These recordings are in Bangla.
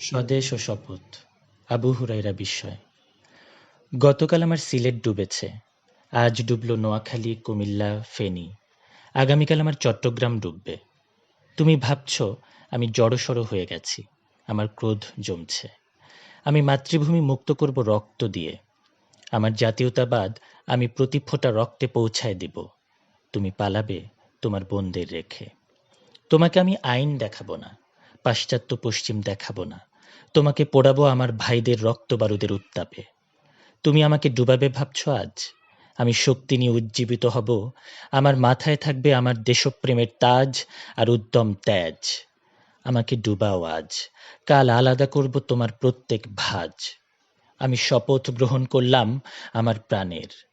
স্বদেশ ও শপথ। আবু হুরাইরা বিস্ময়। গতকাল আমার সিলেট ডুবেছে। আজ ডুবলো নোয়াখালী, কুমিল্লা, ফেনী। আগামীকাল আমার চট্টগ্রাম ডুববে। তুমি ভাবছ, আমি জড়সড় হয়ে গেছি। আমার ক্রোধ জমছে। আমি মাতৃভূমি মুক্ত করব রক্ত দিয়ে। আমার জাতীয়তাবাদ আমি প্রতি ফোঁটা রক্তে পৌঁছায় দিব। তুমি পালাবে তোমার বোনদের রেখে। তোমাকে আমি আইন দেখাবো না, পাশ্চাত্য পশ্চিম দেখাবো না। তোমাকে পোড়াবো আমার ভাইদের রক্ত বারুদের উত্তাপে। তুমি আমাকে ডুবাবে ভাবছ আজ? আমি শক্তি নিয়ে উজ্জীবিত হব। আমার মাথায় থাকবে আমার দেশপ্রেমের তাজ আর উদ্যম ত্যাজ। আমাকে ডুবাও আজ। কাল আলাদা করব তোমার প্রত্যেক ভাজ। আমি শপথ গ্রহণ করলাম আমার প্রাণের।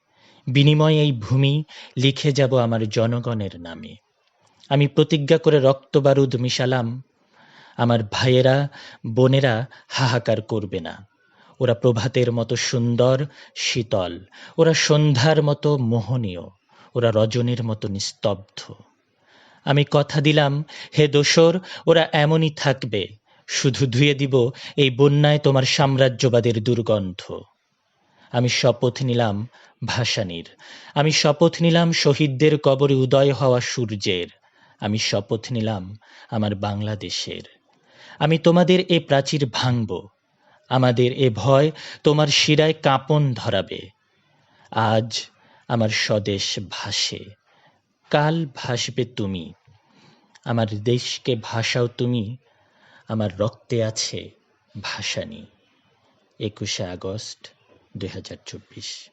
বিনিময়ে এই ভূমি লিখে যাব আমার জনগণের নামে। আমি প্রতিজ্ঞা করে রক্ত বারুদ মিশালাম। আমার ভাইয়েরা, বোনেরা হাহাকার করবে না। ওরা প্রভাতের মতো সুন্দর, শীতল। ওরা সন্ধ্যার মতো মোহনীয়। ওরা রজনীর মতো নিস্তব্ধ। আমি কথা দিলাম, হে দোসর, ওরা এমনই থাকবে। শুধু ধুয়ে দিব এই বন্যায় তোমার সাম্রাজ্যবাদের দুর্গন্ধ। আমি শপথ নিলাম ভাসানির। আমি শপথ নিলাম শহীদদের কবরে উদয় হওয়া সূর্যের। আমি শপথ নিলাম আমার বাংলাদেশের। আমি তোমাদের এ প্রাচীর ভাঙব। আমাদের এ ভয় তোমার শিরায় কাঁপন ধরাবে। আজ আমার স্বদেশ ভাসে, কাল ভাসবে তুমি। আমার দেশকে ভাসাও তুমি, আমার রক্তে আছে ভাসানি। একুশে আগস্ট, দুই হাজার চব্বিশ।